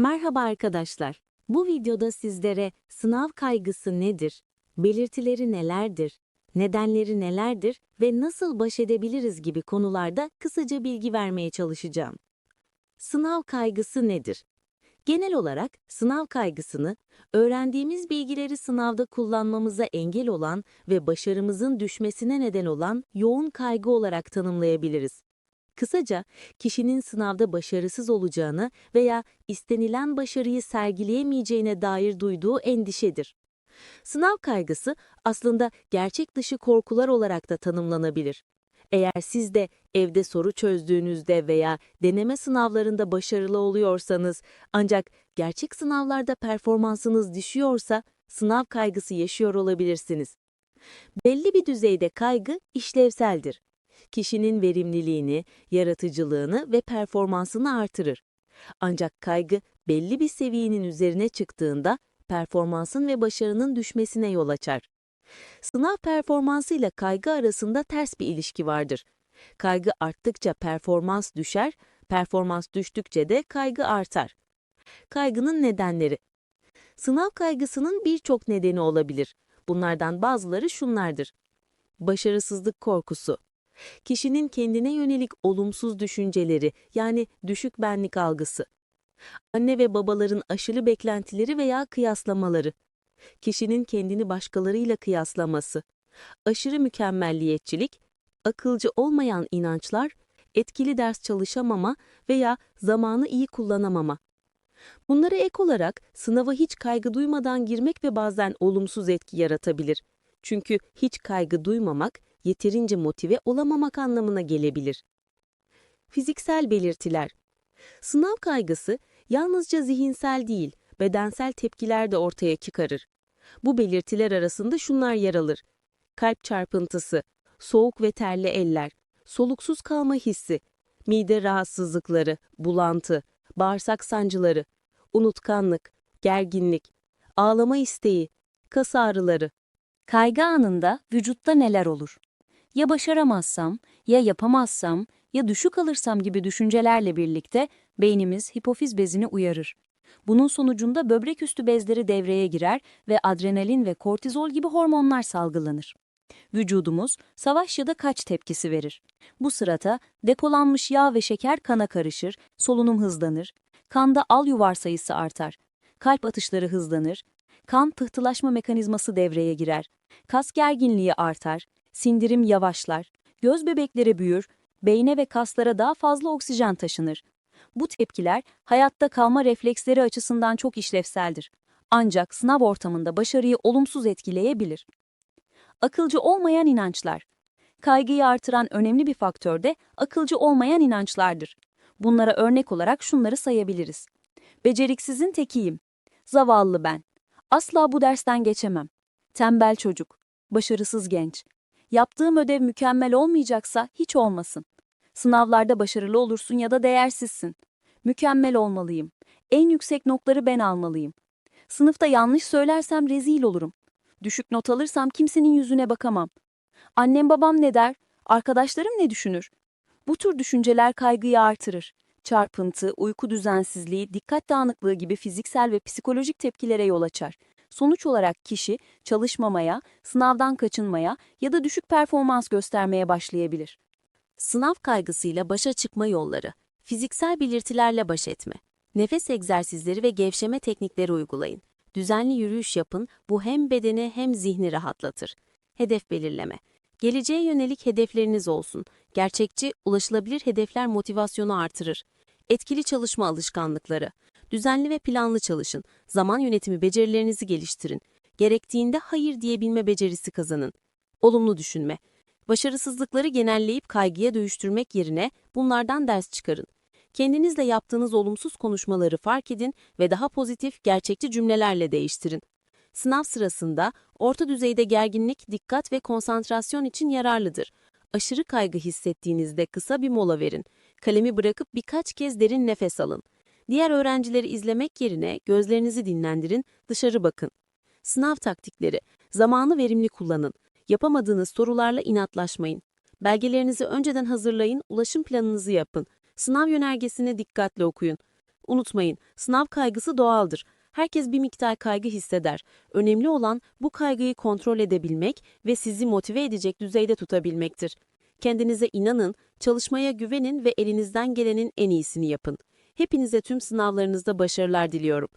Merhaba arkadaşlar. Bu videoda sizlere sınav kaygısı nedir, belirtileri nelerdir, nedenleri nelerdir ve nasıl baş edebiliriz gibi konularda kısaca bilgi vermeye çalışacağım. Sınav kaygısı nedir? Genel olarak sınav kaygısını, öğrendiğimiz bilgileri sınavda kullanmamıza engel olan ve başarımızın düşmesine neden olan yoğun kaygı olarak tanımlayabiliriz. Kısaca, kişinin sınavda başarısız olacağını veya istenilen başarıyı sergileyemeyeceğine dair duyduğu endişedir. Sınav kaygısı aslında gerçek dışı korkular olarak da tanımlanabilir. Eğer siz de evde soru çözdüğünüzde veya deneme sınavlarında başarılı oluyorsanız ancak gerçek sınavlarda performansınız düşüyorsa sınav kaygısı yaşıyor olabilirsiniz. Belli bir düzeyde kaygı işlevseldir kişinin verimliliğini, yaratıcılığını ve performansını artırır. Ancak kaygı belli bir seviyenin üzerine çıktığında performansın ve başarının düşmesine yol açar. Sınav performansı ile kaygı arasında ters bir ilişki vardır. Kaygı arttıkça performans düşer, performans düştükçe de kaygı artar. Kaygının nedenleri Sınav kaygısının birçok nedeni olabilir. Bunlardan bazıları şunlardır. Başarısızlık korkusu, kişinin kendine yönelik olumsuz düşünceleri yani düşük benlik algısı, anne ve babaların aşırı beklentileri veya kıyaslamaları, kişinin kendini başkalarıyla kıyaslaması, aşırı mükemmelliyetçilik, akılcı olmayan inançlar, etkili ders çalışamama veya zamanı iyi kullanamama. Bunlara ek olarak sınava hiç kaygı duymadan girmek ve bazen olumsuz etki yaratabilir. Çünkü hiç kaygı duymamak yeterince motive olamamak anlamına gelebilir. Fiziksel belirtiler Sınav kaygısı yalnızca zihinsel değil, bedensel tepkiler de ortaya çıkarır. Bu belirtiler arasında şunlar yer alır. Kalp çarpıntısı, soğuk ve terli eller, soluksuz kalma hissi, mide rahatsızlıkları, bulantı, bağırsak sancıları, unutkanlık, gerginlik, ağlama isteği, kas ağrıları. Kaygı anında vücutta neler olur? Ya başaramazsam, ya yapamazsam, ya düşük alırsam gibi düşüncelerle birlikte beynimiz hipofiz bezini uyarır. Bunun sonucunda böbrek üstü bezleri devreye girer ve adrenalin ve kortizol gibi hormonlar salgılanır. Vücudumuz savaş ya da kaç tepkisi verir. Bu sırada depolanmış yağ ve şeker kana karışır, solunum hızlanır, kanda al yuvar sayısı artar, kalp atışları hızlanır, kan pıhtılaşma mekanizması devreye girer, kas gerginliği artar, sindirim yavaşlar, göz bebekleri büyür, beyne ve kaslara daha fazla oksijen taşınır. Bu tepkiler hayatta kalma refleksleri açısından çok işlevseldir. Ancak sınav ortamında başarıyı olumsuz etkileyebilir. Akılcı olmayan inançlar. Kaygıyı artıran önemli bir faktör de akılcı olmayan inançlardır. Bunlara örnek olarak şunları sayabiliriz. Beceriksizin tekiyim. Zavallı ben. Asla bu dersten geçemem. Tembel çocuk. Başarısız genç. Yaptığım ödev mükemmel olmayacaksa hiç olmasın. Sınavlarda başarılı olursun ya da değersizsin. Mükemmel olmalıyım. En yüksek notları ben almalıyım. Sınıfta yanlış söylersem rezil olurum. Düşük not alırsam kimsenin yüzüne bakamam. Annem babam ne der? Arkadaşlarım ne düşünür? Bu tür düşünceler kaygıyı artırır. Çarpıntı, uyku düzensizliği, dikkat dağınıklığı gibi fiziksel ve psikolojik tepkilere yol açar. Sonuç olarak kişi çalışmamaya, sınavdan kaçınmaya ya da düşük performans göstermeye başlayabilir. Sınav kaygısıyla başa çıkma yolları. Fiziksel belirtilerle baş etme. Nefes egzersizleri ve gevşeme teknikleri uygulayın. Düzenli yürüyüş yapın, bu hem bedeni hem zihni rahatlatır. Hedef belirleme. Geleceğe yönelik hedefleriniz olsun. Gerçekçi, ulaşılabilir hedefler motivasyonu artırır. Etkili çalışma alışkanlıkları. Düzenli ve planlı çalışın. Zaman yönetimi becerilerinizi geliştirin. Gerektiğinde hayır diyebilme becerisi kazanın. Olumlu düşünme. Başarısızlıkları genelleyip kaygıya dönüştürmek yerine bunlardan ders çıkarın. Kendinizle yaptığınız olumsuz konuşmaları fark edin ve daha pozitif, gerçekçi cümlelerle değiştirin. Sınav sırasında orta düzeyde gerginlik, dikkat ve konsantrasyon için yararlıdır. Aşırı kaygı hissettiğinizde kısa bir mola verin. Kalemi bırakıp birkaç kez derin nefes alın. Diğer öğrencileri izlemek yerine gözlerinizi dinlendirin, dışarı bakın. Sınav taktikleri. Zamanı verimli kullanın. Yapamadığınız sorularla inatlaşmayın. Belgelerinizi önceden hazırlayın, ulaşım planınızı yapın. Sınav yönergesini dikkatli okuyun. Unutmayın, sınav kaygısı doğaldır. Herkes bir miktar kaygı hisseder. Önemli olan bu kaygıyı kontrol edebilmek ve sizi motive edecek düzeyde tutabilmektir. Kendinize inanın, çalışmaya güvenin ve elinizden gelenin en iyisini yapın. Hepinize tüm sınavlarınızda başarılar diliyorum.